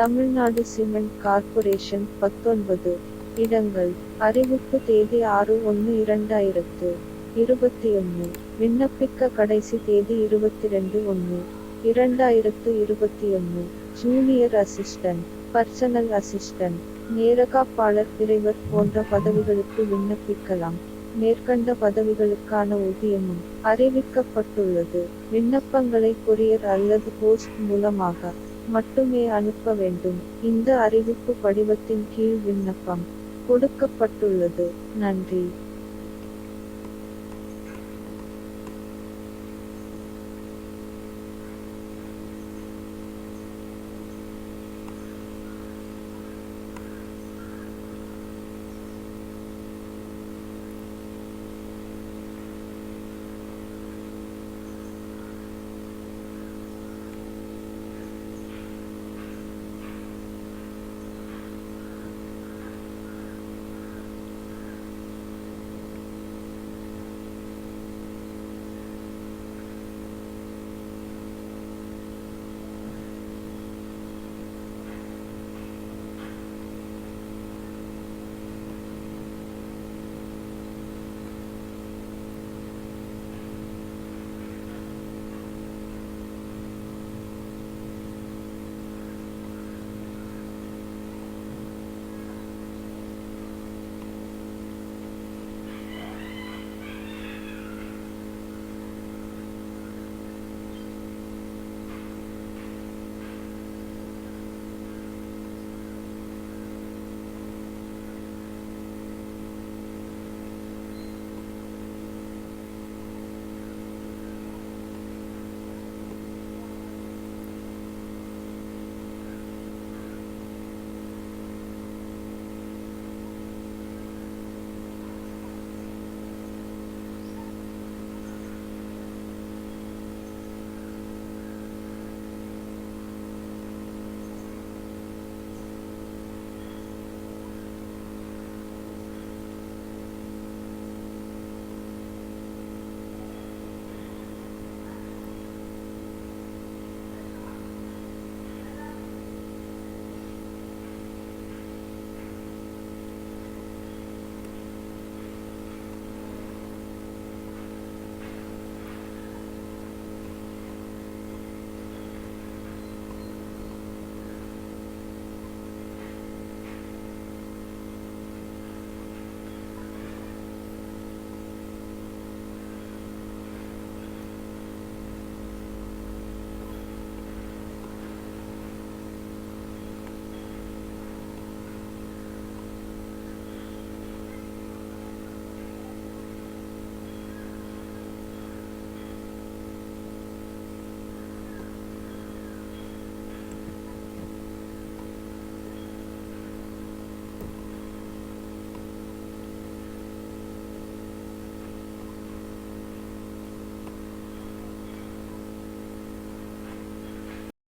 Tamil Nadu cement corporation பத்தொன்பது இடங்கள் அறிவிப்பு தேதி ஆறு ஒன்று இரண்டாயிரத்து இருபத்தி ஒன்று விண்ணப்பிக்க கடைசி தேதி இருபத்தி ரெண்டு ஒன்று இரண்டாயிரத்து இருபத்தி ஒன்று ஜூனியர் அசிஸ்டன்ட் பர்சனல் அசிஸ்டன்ட் நேரகாப்பாளர் பிரிவர் போன்ற பதவிகளுக்கு விண்ணப்பிக்கலாம். மேற்கண்ட பதவிகளுக்கான ஊதியமும் அறிவிக்கப்பட்டுள்ளது. விண்ணப்பங்களை கொரியர் அல்லது போஸ்ட் மூலமாக மட்டுமே அனுப்ப வேண்டும். இந்த அறிவிப்பு படிவத்தின் கீழ் விண்ணப்பம். கொடுக்கப்பட்டுள்ளது. நன்றி.